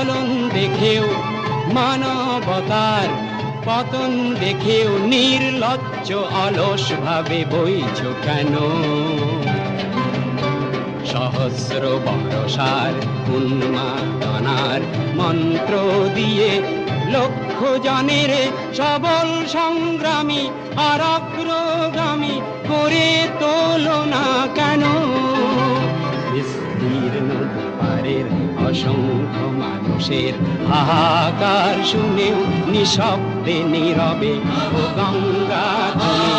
স্খলন দেখেও, মানবতার পতন দেখেও নির্লজ্জ অলস ভাবে বইছ কেন? সহস্র বরসার উন্মাদনার মন্ত্র দিয়ে লক্ষ জনের সবল সংগ্রামী আর অগ্রগামী করে তোলো না কেন? বিস্তীর্ণ দুপারের অসংখ্য মানুষের হাহাকার শুনেও নিঃশব্দে নীরবে গঙ্গা তুমি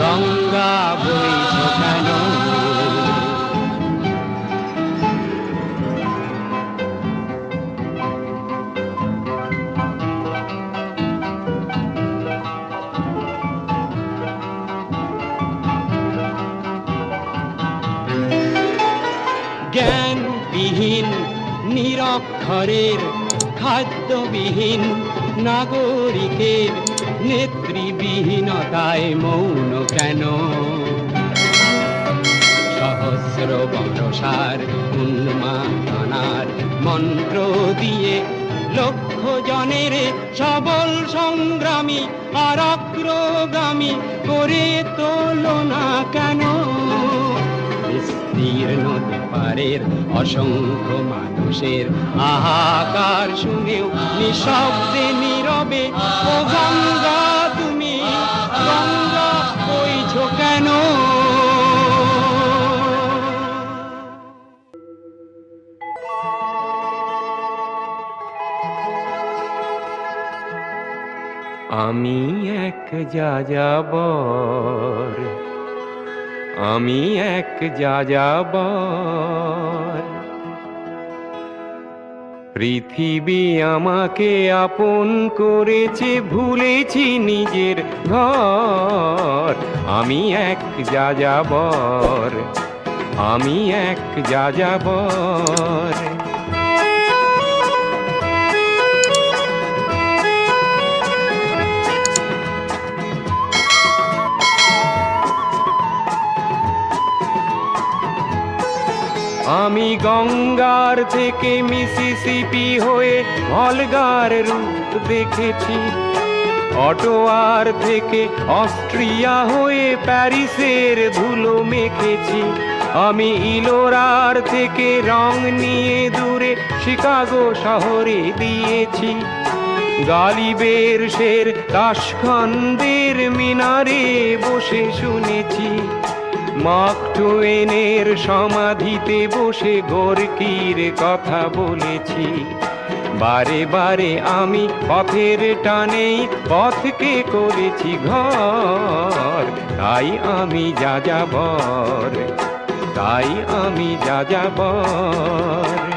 গঙ্গা বই কেন? নিরক্ষরের খাদ্যবিহীন নাগরিকের নেতৃবিহীনতায় মৌন কেন? সহস্র বরসার উন্মাদনার মন্ত্র দিয়ে লক্ষ জনের সবল সংগ্রামী আর অগ্রগামী করে তোলো না কেন? বিস্তীর্ণ দুপারের অসংখ্য মানুষের আহাকার শুনেও নিঃশব্দে নীরবে, ও গঙ্গা, তুমি গঙ্গা বইছ কেন? আমি এক যাযাবর আমি এক যাযাবর। পৃথিবী আমাকে আপন করেছে, ভুলেছি নিজের ঘর। আমি এক যাযাবর, আমি এক যাযাবর। আমি গঙ্গার থেকে মিসিসিপি হয়ে অলগার রূপ দেখেছি। অটোয়ার থেকে অস্ট্রিয়া হয়ে প্যারিসের ধুলো মেখেছি। আমি ইলোরার থেকে রং নিয়ে দূরে শিকাগো শহরে দিয়েছি। গালিবের শের তাসখন্দের মিনারে বসে শুনেছি। মার্ক টুয়েনের সমাধিতে বসে গোরকির কথা বলেছি। বারে বারে আমি পথের টানেই পথকে করেছি ঘর। তাই আমি যা যাবর তাই আমি যাযাবর।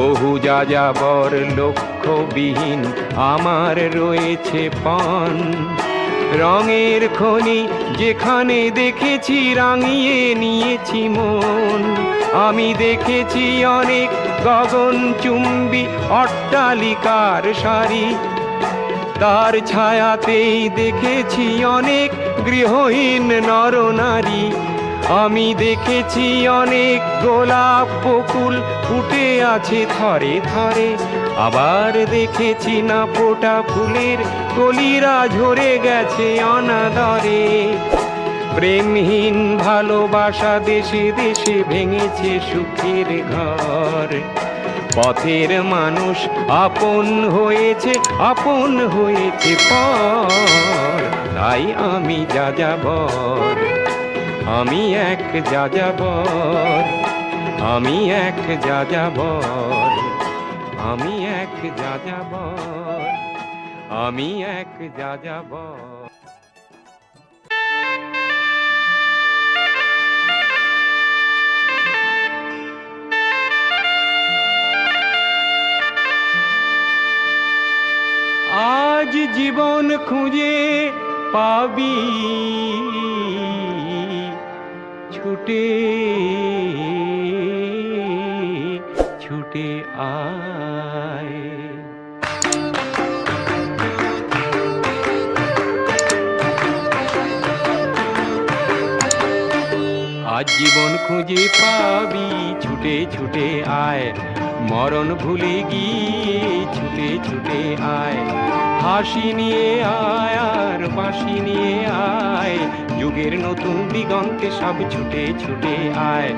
বহু যাযাবর লক্ষ্যবিহীন আমার রয়েছে পান। রঙের খনি যেখানে দেখেছি, রাঙিয়ে নিয়েছি মন। আমি দেখেছি অনেক গগন চুম্বি অট্টালিকার সারি। তার ছায়াতেই দেখেছি অনেক গৃহহীন নরনারী আমি দেখেছি অনেক গোলাপ বকুল ফুটে আছে থরে থরে। আবার দেখেছি না ফোটা ফুলের কলিরা ঝরে গেছে অনাদরে। প্রেমহীন ভালোবাসা দেশে দেশে ভেঙেছে সুখের ঘর। পথের মানুষ আপন হয়েছে আপন হয়েছে পর। তাই আমি যা যাবর আমি এক যা যাবর আমি এক যা যাবর আমি এক যা যাবর আমি এক যা যাবর আজ জীবন খুঁজে পাবি। ছুটে আয়। মরণ ভুলে গিয়ে ছুটে ছুটে আয়। হাসি নিয়ে আয় আর বাঁশি নিয়ে আয়। যুগের নতুন দিগন্তে সব ছুটে ছুটে আয়।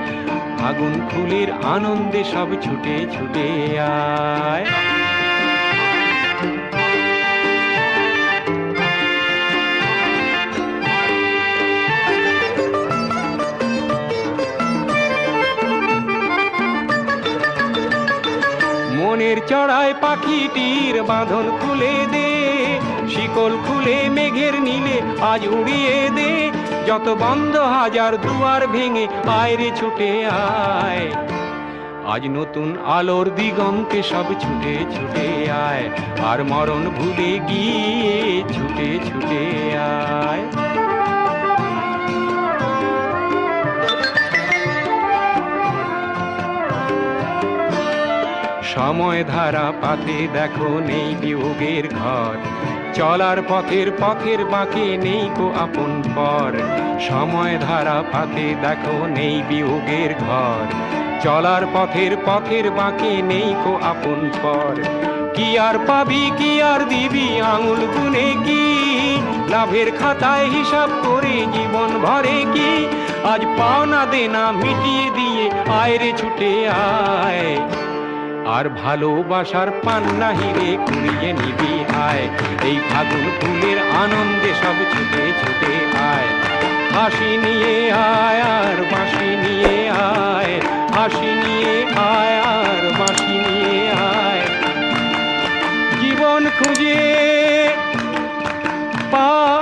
আগুন ফুলের আনন্দে সব ছুটে ছুটে আয়। মনের চড়ায় পাখিটির বাঁধন খুলে দে, শিকল খুলে মেঘের নীলে আজ উড়িয়ে দে, যত বন্ধ হাজার দুয়ার ভেঙে আয়রে ছুটে আয়। আজ নতুন আলোর দিগন্তে সব ছুটে ছুটে আয়, আর মরণ ভুলে গিয়ে ছুটে ছুটে আয়। সময় ধারা পাতে দেখো নেই বিয়োগের ঘর। চলার পথের পথের বাঁকে নেই কো আপন পর। সময় ধারা পাতে দেখো নেই বিয়োগের ঘর। চলার পথের পথের বাঁকে নেই কো আপন পর। কি আর পাবি, কি আর দিবি আঙুল গুনে কি? লাভের খাতায় হিসাব করে জীবন ভরে কি? আজ পাওনা দেনা মিটিয়ে দিয়ে আয়রে ছুটে আয়। আর ভালোবাসার পান্না হিরে কুড়িয়ে নিবি আয়। এই ফাগুন ফুলের আনন্দে সব ছুটে ছুটে আয়। হাসি নিয়ে আয় আর বাঁশি নিয়ে আয়। হাসি নিয়ে আয় আর বাঁশি নিয়ে আয়। জীবন খুঁজে পাবি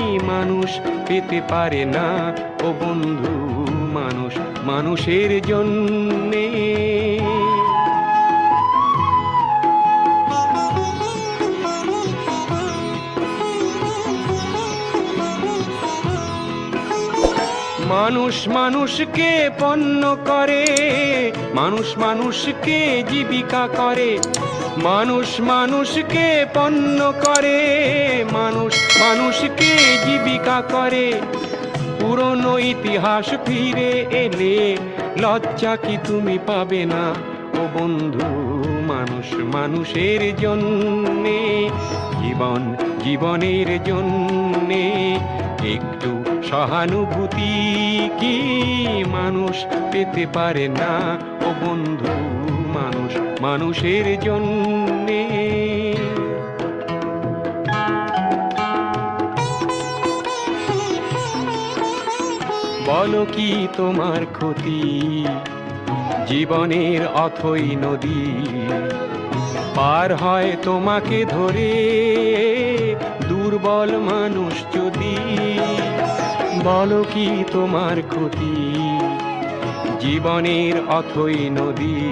মানুষ পেতে পারে না। ও বন্ধু, মানুষ, মানুষের জন্যে। মানুষ মানুষকে পণ্য করে। মানুষ মানুষকে জীবিকা করে। মানুষ মানুষকে পণ্য করে, মানুষ মানুষকে জীবিকা করে। পুরনো ইতিহাস ফিরে এলে লজ্জা কি তুমি পাবে না? ও বন্ধু, মানুষ মানুষের জন্যে, জীবন জীবনের জন্যে একটু সহানুভূতি কি মানুষ পেতে পারে না? ও বন্ধু মানুষের জন্যে। বলো কি তোমার ক্ষতি? জীবনের অথই নদী পার হয় তোমাকে ধরে। দুর্বল মানুষ যদি বলো কি তোমার ক্ষতি? জীবনের অথই নদী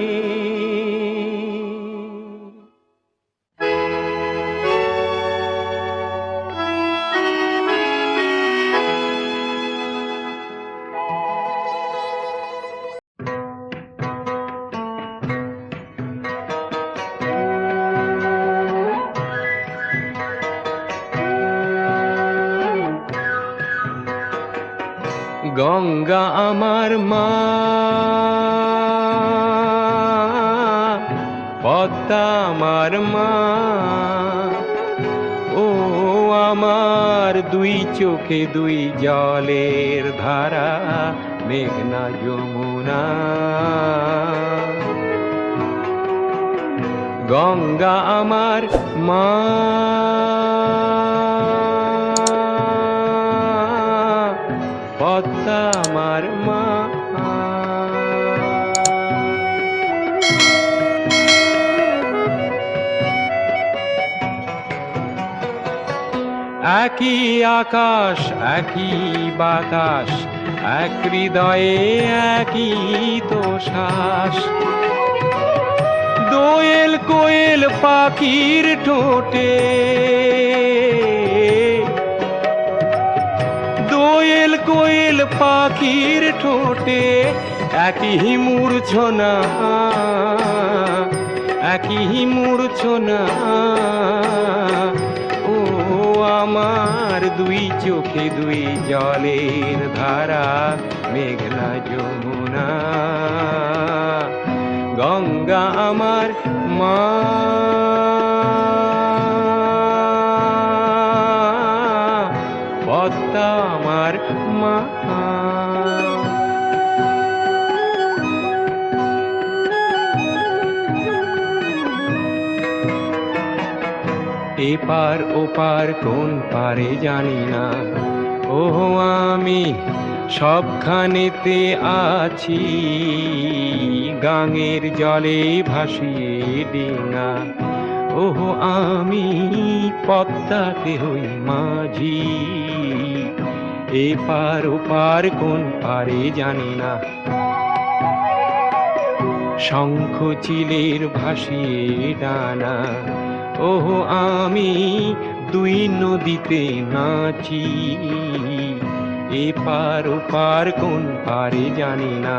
আমার দুই চোখে দুই জলের ধারা মেঘনা যমুনা। গঙ্গা আমার মা একই আকাশ, একই বাতাস, এক হৃদয়ে একই তো শ্বাস দোয়েল কোয়েল পাখির ঠোঁটে, দোয়েল কোয়েল পাখির ঠোঁটে একই হিমুর মূর্ছনা, একই মূর্ছনা। ও আমার দুই চোখে দুই জলের ধারা মেঘনা যমুনা। গঙ্গা আমার মা এপার ওপার, কোন পারে জানি না। ও আমি সবখানেতে আছি, গাঙের জলে ভাসিয়ে ডিঙা। ওহ, আমি পদ্মাতে হই মাঝি, এপার ওপার, কোন পারে জানি না। শঙ্খ চিলের ভাসিয়ে ডানা ওহ, আমি দুই নদীতে নাচি। এপার ওপার কোন পারে জানি না।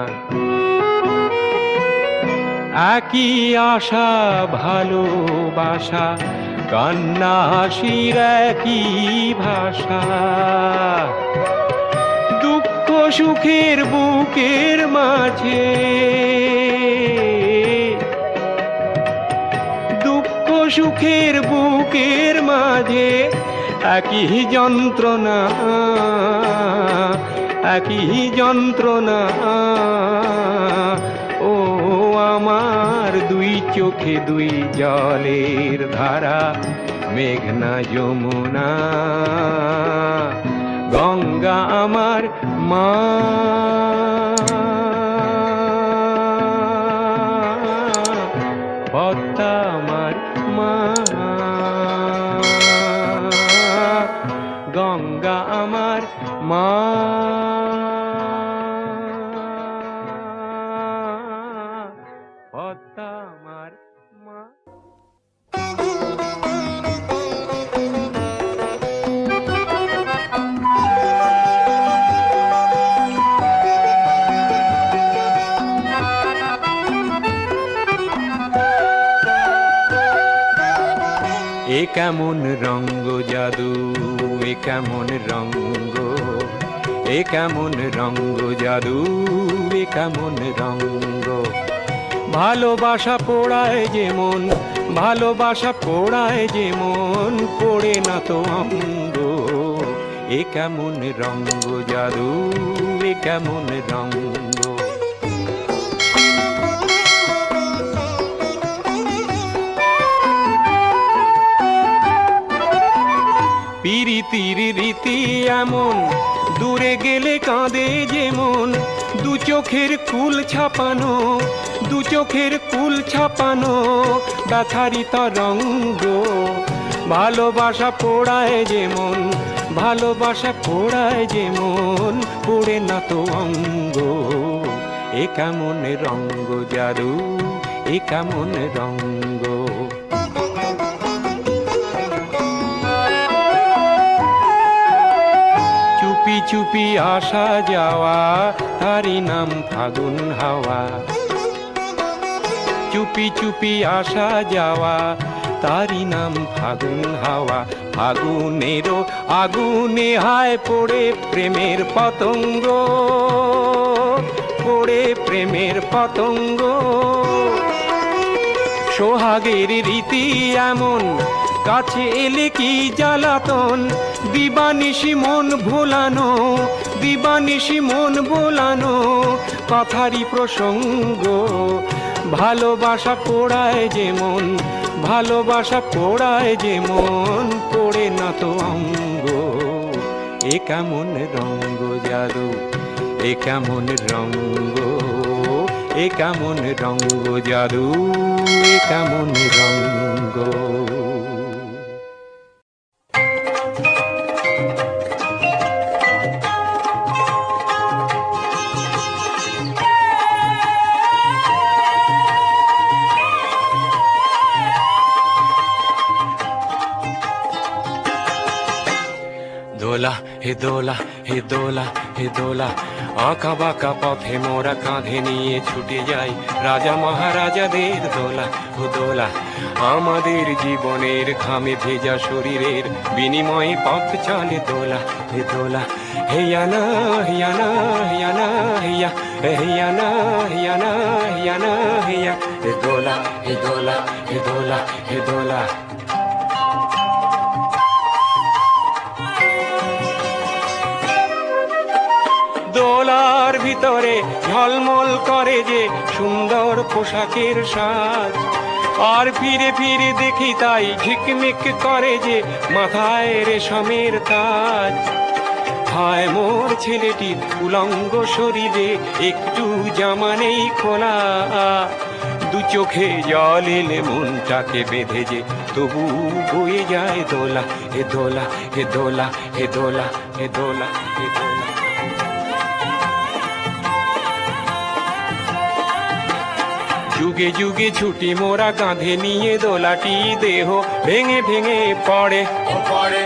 একই আশা, ভালোবাসা, কান্না, হাসির একই ভাষা। দুঃখ সুখের বুকের মাঝে সুখের বুকের মাঝে একই যন্ত্রণা একই যন্ত্রণা। ও আমার দুই চোখে দুই জলের ধারা, মেঘনা যমুনা। গঙ্গা আমার মা। এ কেমন রঙ্গ জাদু? এ কেমন রঙ্গ? এ কেমন রঙ্গ জাদু? এ কেমন রঙ্গ? ভালোবাসা পোড়ায় যেমন, ভালোবাসা পোড়ায় যেমন, পড়ে না তো অঙ্গ। এ কেমন রঙ্গ জাদু? এ কেমন রঙ্গ? রীতি এমন। দূরে গেলে কাঁদে যেমন। দু চোখের কুল ছাপানো, দু চোখের কুল ছাপানো। ব্যথারি তরঙ্গ ভালোবাসা পোড়ায় যেমন, ভালোবাসা পোড়ায় যেমন। পড়ে না তো অঙ্গ, এ কেমন রঙ্গ জাদু, এ কেমন রঙ্গ। চুপি আসা যাওয়া তারি নাম ফাগুন হাওয়া। চুপি চুপি আসা যাওয়া তারি নাম ফাগুন হাওয়া। ফাগুনেরও আগুনে হায় পড়ে প্রেমের পতঙ্গ। পড়ে প্রেমের পতঙ্গ। সোহাগের রীতি এমন, কাছে এলে কি জ্বালাতন? দিবানিশি মন ভোলানো দিবানিশি মন ভোলানো, কথারই প্রসঙ্গ। ভালোবাসা পোড়ায় যেমন ভালোবাসা পোড়ায় যে মন, পড়ে না তো অঙ্গ। এ কেমন রঙ্গ জাদু, এ কেমন রঙ্গ, এ কেমন রঙ্গ জাদু, এ কেমন রঙ্গ। হে দোলা হে দোলা হে দোলা। আঁকা বাঁকা পথে মোরা কাঁধে নিয়ে ছুটে যাই। রাজা মহারাজাদের দোলা, ও দোলা। আমাদের জীবনের ঘামে ভেজা শরীরের বিনিময়ে পথ চলে দোলা, হে দোলা। হেয়ানা হিয়ানা হিয়ানা হিয়া হেয়ানা হিয়ানা হিয়ানা হিয়া। হে দোলা হে দোলা হে দোলা হে দোলা। ভিতরে ঝলমল করে যে সুন্দর পোশাকের সাজ। আর ফিরে ফিরে দেখি তাই ঝিকমিক করে যে মাথায় রেশমের তাজ। হায় মোর ছেলেটির উলঙ্গ শরীরে একটু জামা নেই খোলা। দু চোখে জল এলে মনটাকে বেঁধে যে তবু বয়ে যায় দোলা হে দোলা হে দোলা হে দোলা হে দোলা হে দোলা। যুগে যুগে ছুটি মোরা কাঁধে নিয়ে দোলাটি দেহ ভেঙে ভেঙে পড়ে। পড়ে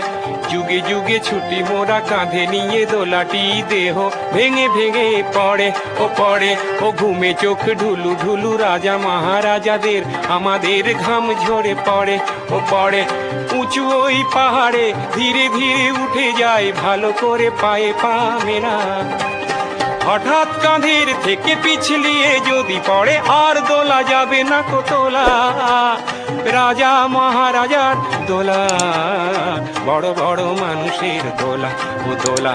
যুগে যুগে ছুটি মোরা কাঁধে নিয়ে দোলাটি দেহ ভেঙে ভেঙে পড়ে। ও পড়ে, ও ঘুমে চোখ ঢুলু ঢুলু রাজা মহারাজাদের আমাদের ঘাম ঝরে পড়ে। ও পড়ে, উঁচু ওই পাহাড়ে ধীরে ধীরে উঠে যায় ভালো করে পায়ে পা মেরা হঠাৎ কাঁধের থেকে পিছলিয়ে যদি পড়ে আর দোলা যাবে না কো তোলা রাজা মহারাজার দোলা, বড় বড় মানুষের দোলা, ও দোলা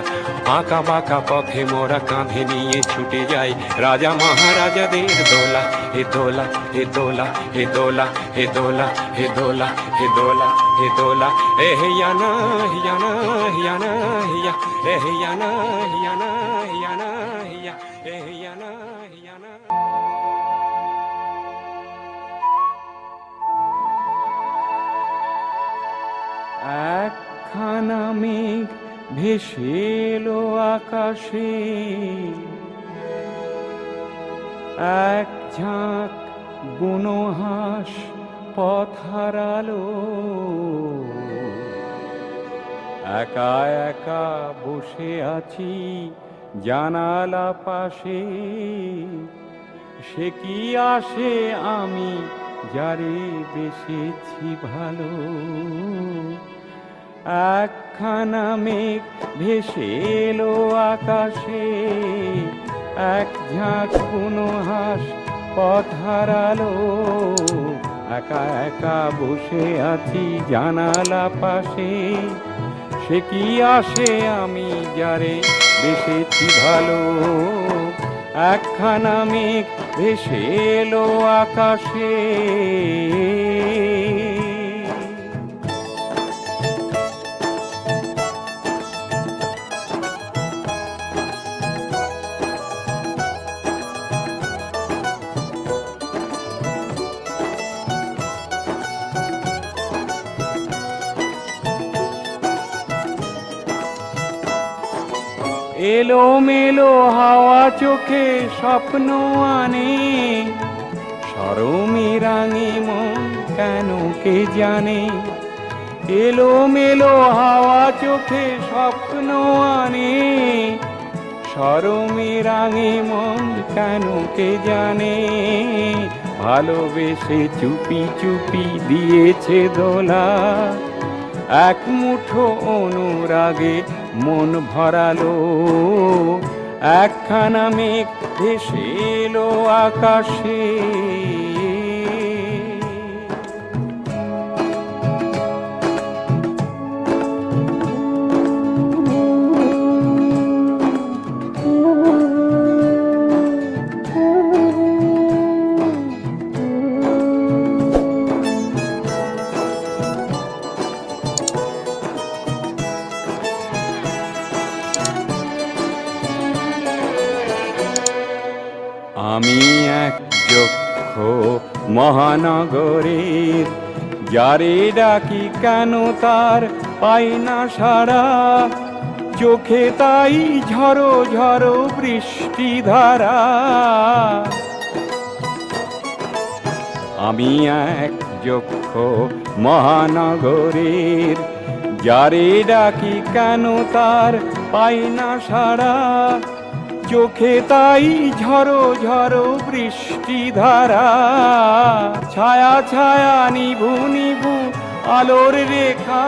আঁকা বাঁকা পথে মোরা কাঁধে নিয়ে ছুটে যাই। রাজা মহারাজাদের দোলা, হে দোলা হে দোলা হে দোলা হে দোলা হে দোলা হে দোলা হে দোলা, এ হিয়ানা হিয়ানা হিয়ানা হিয়া এ হিয়ানা হিয়ানা হিয়ানা হিয়া এ হিয়ানা হিয়ানা একখানা মেঘ ভেসে এলো আকাশে। এক ঝাঁক গুণহাস পথ হারালো একা একা বসে আছি জানালা পাশে। সে কি আসে আমি যারে বেসেছি ভালো? একখানা মেঘ ভেসে এলো আকাশে, এক ঝাঁক কোনো হাস পথ হারালো, একা একা বসে আছি জানালা পাশে। সে কি আসে আমি যারে বেসেছি ভালো? একখানা মেঘ ভেসে এলো আকাশে এলো মেলো হাওয়া চোখে স্বপ্ন আনে। সরমে রাঙে মন কেন কে জানে? এলো মেলো হাওয়া চোখে স্বপ্ন আনে। সরমে রাঙে মন কেন কে জানে? ভালোবেসে চুপি চুপি দিয়েছে দোলা। এক মুঠো অনুরাগে মন ভরালো। একখানা মেঘ ভেসে এলো আকাশে। মহানগরের। যারে ডাকি কেন তার পাই না সারা চোখে তাই ঝড়ো ঝড়ো বৃষ্টি ধারা। আমি এক যক্ষ মহানগরীর। যারে ডাকি কেন তার পাই না সারা চোখে তাই ঝড়ো ঝড়ো বৃষ্টি ধারা। ছায়া ছায়া নিভু নিভু আলোর রেখা।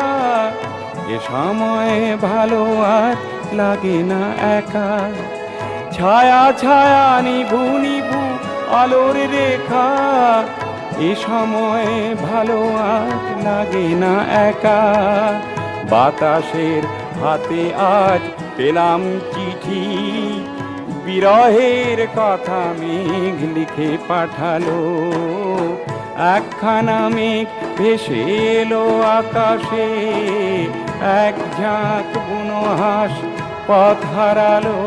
এ সময় ভালো আর লাগে না একা। ছায়া ছায়া নিভু নিভু আলোর রেখা। এ সময় ভালো আর লাগে না একা। বাতাসের হাতে আজ পেলাম চিঠি। বিরহের কথা মেঘ লিখে পাঠালো। একখানা মেঘ ভেসে এলো আকাশে, এক ঝাঁক বুনো হাঁস পথ হারালো।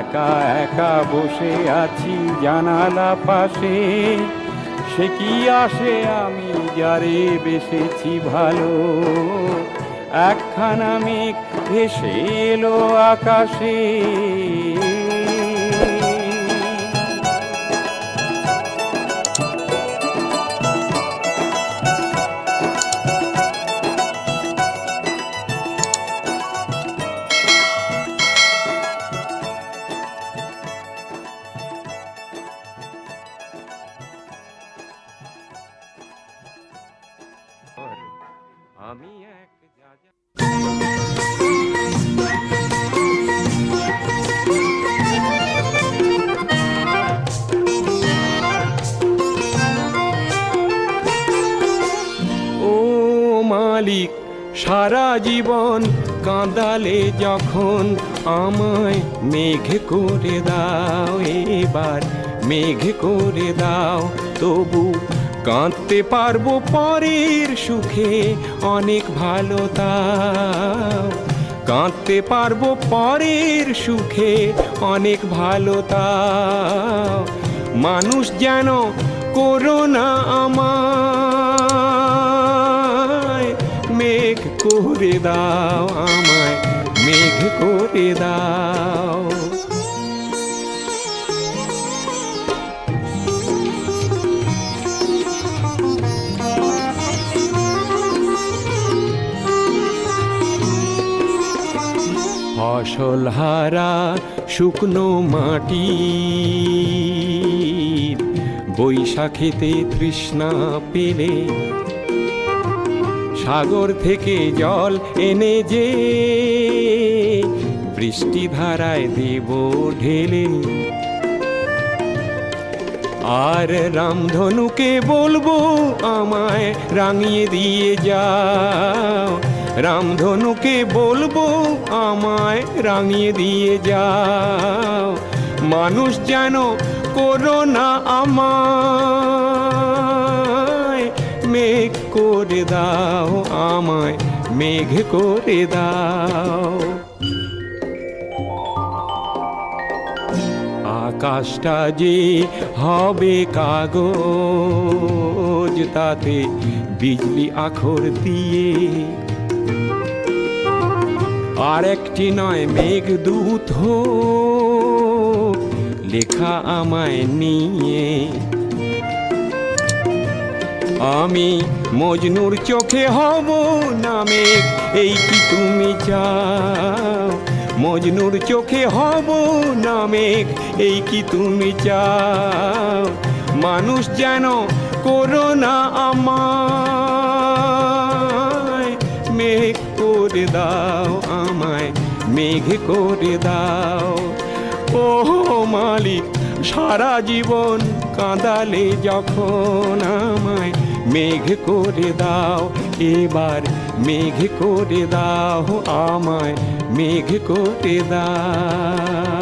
একা একা বসে আছি জানালা পাশে, সে কি আসে আমি যারে বেসেছি ভালো? একখানা মেঘ ভেসে এলো আকাশে যখন আমায় মেঘ করে দাও এবার, মেঘ করে দাও, তবু কাঁদতে পারব পরের সুখে অনেক ভালো তাও। কাঁদতে পারব পরের সুখে অনেক ভালো তাও। মানুষ যেন করোনা আমায়, মেঘ করে দাও আমায়। মেঘ করে দাও। ফসল হারা শুকনো মাটি, বৈশাখেতে তৃষ্ণা পেলে সাগর থেকে জল এনে যে বৃষ্টি ধারায় দেব ঢেলে। আর রামধনুকে বলব, আমায় রাঙিয়ে দিয়ে যাও। রামধনুকে বলব, আমায় রাঙিয়ে দিয়ে যাও। মানুষ যেন করো না আমায়, মেঘ করে দাও, আমায় মেঘ করে দাও। আকাশটা যে হবে কাগজ, তাতে বিজলি আখর দিয়ে। আর একটি নয় মেঘদূত লেখা আমায় নিয়ে। আমি মজনুর চোখে হব নামে এই কি তুমি চাও? মজনুর চোখে হব না মেঘ এই কি তুমি চাও? মানুষ যেন করো না আমায়, মেঘ করে দাও আমায়, মেঘ করে দাও। ও মালিক, সারা জীবন কাঁদালে যখন আমায় মেঘ করে দাও, এবার মেঘ করে দাও আমায়। मेघ कोटेदार